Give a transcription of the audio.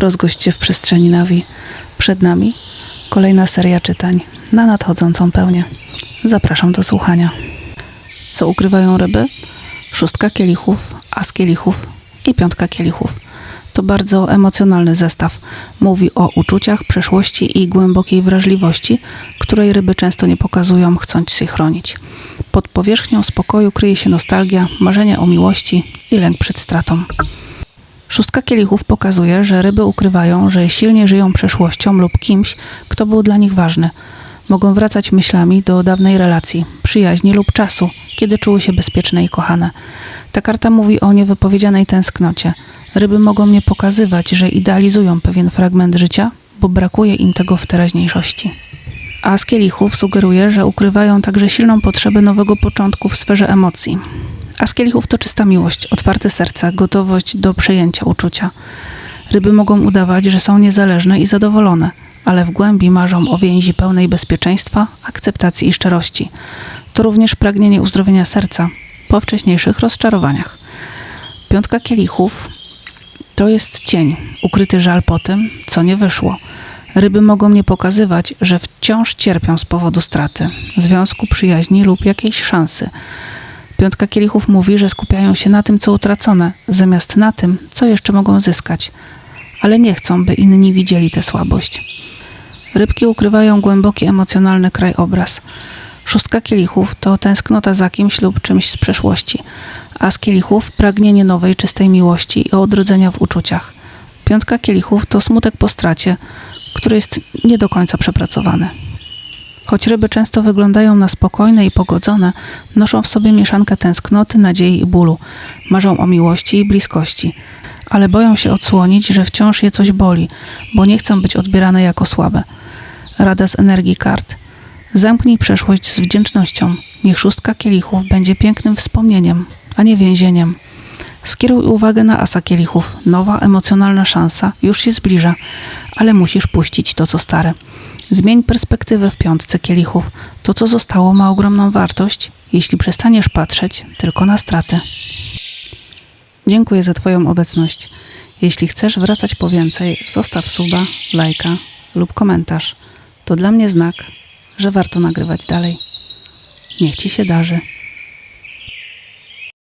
Rozgość się w przestrzeni Nawi. Przed nami kolejna seria czytań na nadchodzącą pełnię. Zapraszam do słuchania. Co ukrywają ryby? Szóstka kielichów, as kielichów i piątka kielichów. To bardzo emocjonalny zestaw. Mówi o uczuciach, przeszłości i głębokiej wrażliwości, której ryby często nie pokazują, chcąc się chronić. Pod powierzchnią spokoju kryje się nostalgia, marzenie o miłości i lęk przed stratą. Szóstka kielichów pokazuje, że ryby ukrywają, że silnie żyją przeszłością lub kimś, kto był dla nich ważny. Mogą wracać myślami do dawnej relacji, przyjaźni lub czasu, kiedy czuły się bezpieczne i kochane. Ta karta mówi o niewypowiedzianej tęsknocie. Ryby mogą nie pokazywać, że idealizują pewien fragment życia, bo brakuje im tego w teraźniejszości. A z kielichów sugeruje, że ukrywają także silną potrzebę nowego początku w sferze emocji. A z kielichów to czysta miłość, otwarte serce, gotowość do przejęcia uczucia. Ryby mogą udawać, że są niezależne i zadowolone, ale w głębi marzą o więzi pełnej bezpieczeństwa, akceptacji i szczerości. To również pragnienie uzdrowienia serca po wcześniejszych rozczarowaniach. Piątka kielichów to jest cień, ukryty żal po tym, co nie wyszło. Ryby mogą nie pokazywać, że wciąż cierpią z powodu straty, związku, przyjaźni lub jakiejś szansy. Piątka kielichów mówi, że skupiają się na tym, co utracone, zamiast na tym, co jeszcze mogą zyskać, ale nie chcą, by inni widzieli tę słabość. Rybki ukrywają głęboki emocjonalny krajobraz. Szóstka kielichów to tęsknota za kimś lub czymś z przeszłości, a z kielichów pragnienie nowej, czystej miłości i odrodzenia w uczuciach. Piątka kielichów to smutek po stracie, który jest nie do końca przepracowany. Choć ryby często wyglądają na spokojne i pogodzone, noszą w sobie mieszankę tęsknoty, nadziei i bólu. Marzą o miłości i bliskości, ale boją się odsłonić, że wciąż je coś boli, bo nie chcą być odbierane jako słabe. Rada z energii kart. Zamknij przeszłość z wdzięcznością. Niech szóstka kielichów będzie pięknym wspomnieniem, a nie więzieniem. Skieruj uwagę na asa kielichów. Nowa, emocjonalna szansa już się zbliża, ale musisz puścić to, co stare. Zmień perspektywę w piątce kielichów. To, co zostało, ma ogromną wartość, jeśli przestaniesz patrzeć tylko na straty. Dziękuję za Twoją obecność. Jeśli chcesz wracać po więcej, zostaw suba, lajka lub komentarz. To dla mnie znak, że warto nagrywać dalej. Niech Ci się darzy.